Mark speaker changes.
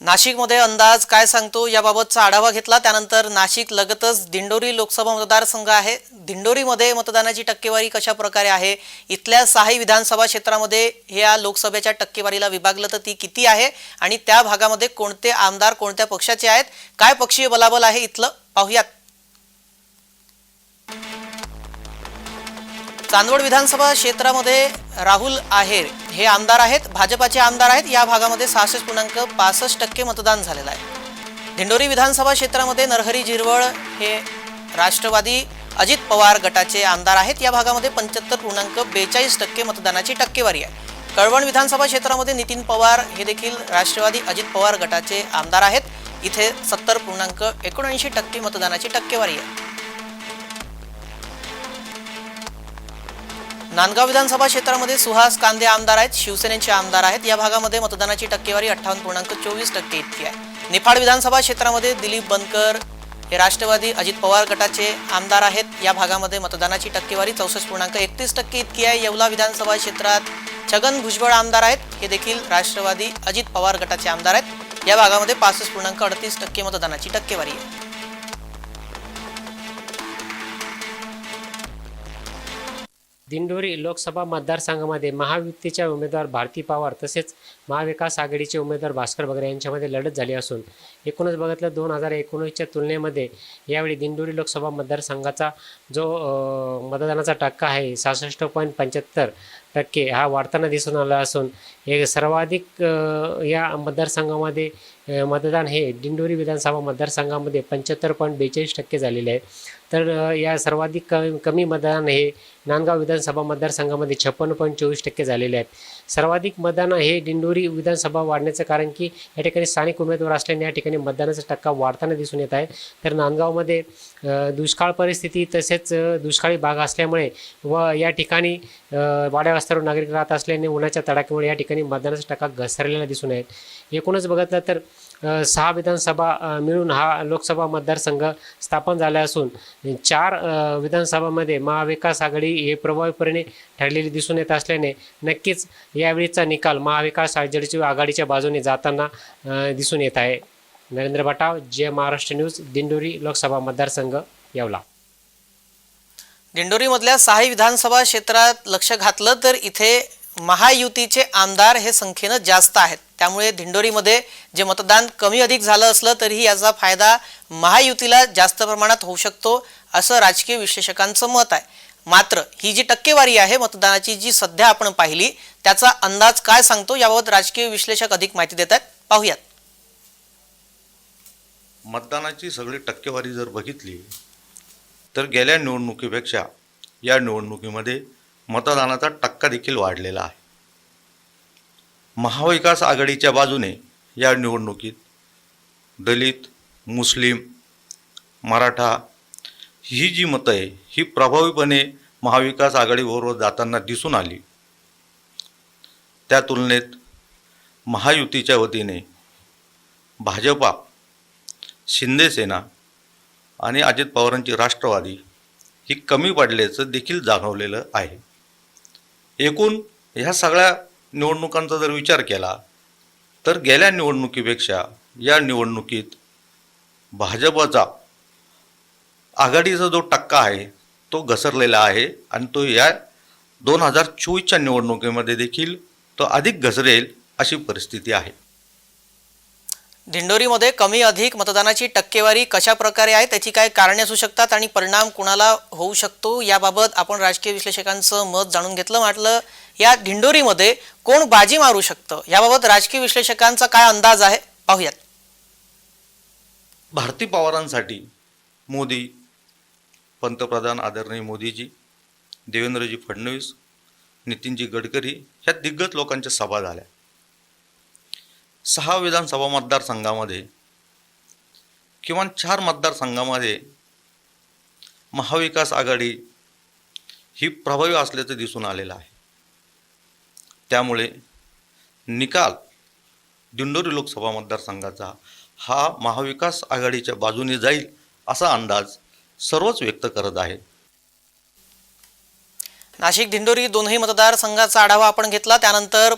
Speaker 1: नाशिकमध्ये अंदाज काय सांगतो याबाबतचा आढावा घेतला. त्यानंतर नाशिक लगतच दिंडोरी लोकसभा मतदारसंघ आहे. दिंडोरीमध्ये मतदानाची टक्केवारी कशा प्रकारे आहे? इथल्या सहाही विधानसभा क्षेत्रामध्ये या लोकसभेच्या टक्केवारीला विभागलं तर ती किती आहे? आणि त्या भागामध्ये कोणते आमदार कोणत्या पक्षाचे आहेत? काय पक्षीय बलाबल आहे इथलं? पाहूयात. चांदवड विधानसभा क्षेत्रामध्ये राहुल आहेर हे आमदार आहेत. भाजपाचे आमदार आहेत. या भागामध्ये सहासष्ट पूर्णांक पासष्ट टक्के मतदान झालेलं आहे. दिंडोरी विधानसभा क्षेत्रामध्ये नरहरी झिरवळ हे राष्ट्रवादी अजित पवार गटाचे आमदार आहेत. या भागामध्ये पंच्याहत्तर पूर्णांक बेचाळीस टक्के मतदानाची टक्केवारी आहे. कळवण विधानसभा क्षेत्रामध्ये नितीन पवार हे देखील राष्ट्रवादी अजित पवार गटाचे आमदार आहेत. इथे सत्तर पूर्णांक एकोणऐंशी टक्के मतदानाची टक्केवारी आहे. नांदगाव विधानसभा क्षेत्रामध्ये सुहास कांदे आमदार आहेत शिवसेनेचे आमदार आहेत. या भागामध्ये मतदानाची टक्केवारी अठ्ठावन्न पूर्णांक चोवीस टक्के इतकी आहे. निफाड विधानसभा क्षेत्रामध्ये दिलीप बनकर हे राष्ट्रवादी अजित पवार गटाचे आमदार आहेत. या भागामध्ये मतदानाची टक्केवारी चौसष्ट पूर्णांक एकतीस टक्के इतकी आहे. येवला विधानसभा क्षेत्रात छगन भुजबळ आमदार आहेत. हे देखील राष्ट्रवादी अजित पवार गटाचे आमदार आहेत. या भागामध्ये पासष्ट पूर्णांक अडतीस टक्के मतदानाची टक्केवारी आहे.
Speaker 2: दिंडोरी लोकसभा मतदारसंघामध्ये महायुतीच्या उमेदवार भारती पवार तसेच महाविकास आघाडीचे उमेदवार भास्कर बगरे यांच्यामध्ये लढत झाली असून एकूणच बघितलं दोन हजार एकोणीसच्या तुलनेमध्ये यावेळी दिंडोरी लोकसभा मतदारसंघाचा जो मतदानाचा टक्का आहे सहासष्ट पॉईंट पंच्याहत्तर टक्के हा वाढताना दिसून आला असून हे सर्वाधिक या मतदारसंघामध्ये मतदान हे दिंडोरी विधानसभा मतदारसंघामध्ये पंच्याहत्तर पॉईंट बेचाळीस टक्के झालेले आहे. तर या सर्वाधिक कमी कमी मतदान हे नांदगाव विधानसभा मतदारसंघामध्ये छप्पन्न पॉईंट चोवीस टक्के झालेले आहेत. सर्वाधिक मतदान हे दिंडोरी विधानसभा वाढण्याचं कारण की या ठिकाणी स्थानिक उमेदवार असल्याने या ठिकाणी मतदानाचा टक्का वाढताना दिसून येत आहे. तर नांदगावमध्ये दुष्काळ परिस्थिती तसेच दुष्काळी भाग असल्यामुळे व या ठिकाणी अ, वाड्या नागरिक राहत असल्याने उन्हाच्या तडाख्यामुळे या ठिकाणी मतदानाचा टक्का घसरलेला दिसून येत. एकूणच बघितलं तर सहा विधानसभा मिळून हा लोकसभा मतदारसंघ स्थापन झाला असून चार विधानसभामध्ये महाविकास आघाडी हे प्रभावीपणे ठरलेली दिसून येत असल्याने नक्कीच यावेळीचा निकाल महाविकास आघाडीच्या आघाडीच्या बाजूने जाताना दिसून येत आहे. नरेंद्र बटाव जे महाराष्ट्र न्यूज दिंडोरी लोकसभा मतदारसंघ येवला.
Speaker 1: दिंडोरीमधल्या सहा विधानसभा क्षेत्रात लक्ष घातलं तर इथे महायुतीचे आमदार हे संख्येनं जास्त आहेत. त्यामुळे दिंडोरीमध्ये जे मतदान कमी अधिक झालं असलं तरीही याचा फायदा महायुतीला जास्त प्रमाणात होऊ शकतो असं राजकीय विश्लेषकांचं मत आहे. मात्र ही जी टक्केवारी आहे मतदानाची जी सध्या आपण पाहिली त्याचा अंदाज काय सांगतो याबाबत राजकीय विश्लेषक अधिक माहिती देत आहेत. पाहूयात.
Speaker 3: मतदानाची सगळी टक्केवारी जर बघितली तर गेल्या निवडणुकीपेक्षा या निवडणुकीमध्ये मतदानाचा टक्का देखील वाढलेला आहे. महाविकास आघाडीच्या बाजूने या निवडणुकीत दलित मुस्लिम मराठा ही जी मतं आहे ही प्रभावीपणे महाविकास आघाडीबरोबर जाताना दिसून आली. त्या तुलनेत महायुतीच्या वतीने भाजपा शिंदेसेना आणि अजित पवारांची राष्ट्रवादी ही कमी पडल्याचं देखील जाणवलेलं आहे. एकूण ह्या सगळ्या निवडणुकांचा जर विचार केला तर गेल्या निवडणुकीपेक्षा या निवडणुकीत भाजपचा आघाडीचा जो टक्का आहे तो घसरलेला आहे आणि तो या दोन हजार चोवीसच्या निवडणुकीमध्ये देखील तो अधिक घसरेल अशी परिस्थिती आहे.
Speaker 1: दिंडोरीमध्ये कमी अधिक मतदानाची टक्केवारी कशा प्रकारे आहे त्याची काय कारणे असू शकतात आणि परिणाम कुणाला होऊ शकतो याबाबत आपण राजकीय विश्लेषकांचं मत जाणून घेतलं म्हटलं या दिंडोरीमध्ये कोण बाजी मारू शकतं? याबाबत राजकीय विश्लेषकांचा काय अंदाज आहे? पाहूयात.
Speaker 3: भारती पवारांसाठी मोदी पंतप्रधान आदरणीय मोदीजी देवेंद्रजी फडणवीस नितीनजी गडकरी ह्या दिग्गज लोकांच्या सभा झाल्या. सहा विधानसभा मतदारसंघामध्ये किमान चार मतदारसंघामध्ये महाविकास आघाडी ही प्रभावी असल्याचं दिसून आलेलं आहे. त्यामुळे निकाल दिंडोरी लोकसभा मतदारसंघाचा हा महाविकास आघाडीच्या बाजूने जाईल असा अंदाज सर्वच व्यक्त करत आहे.
Speaker 1: नाशिक दिंडोरी दोनही मतदारसंघाचा आढावा आपण घेतला. त्यानंतर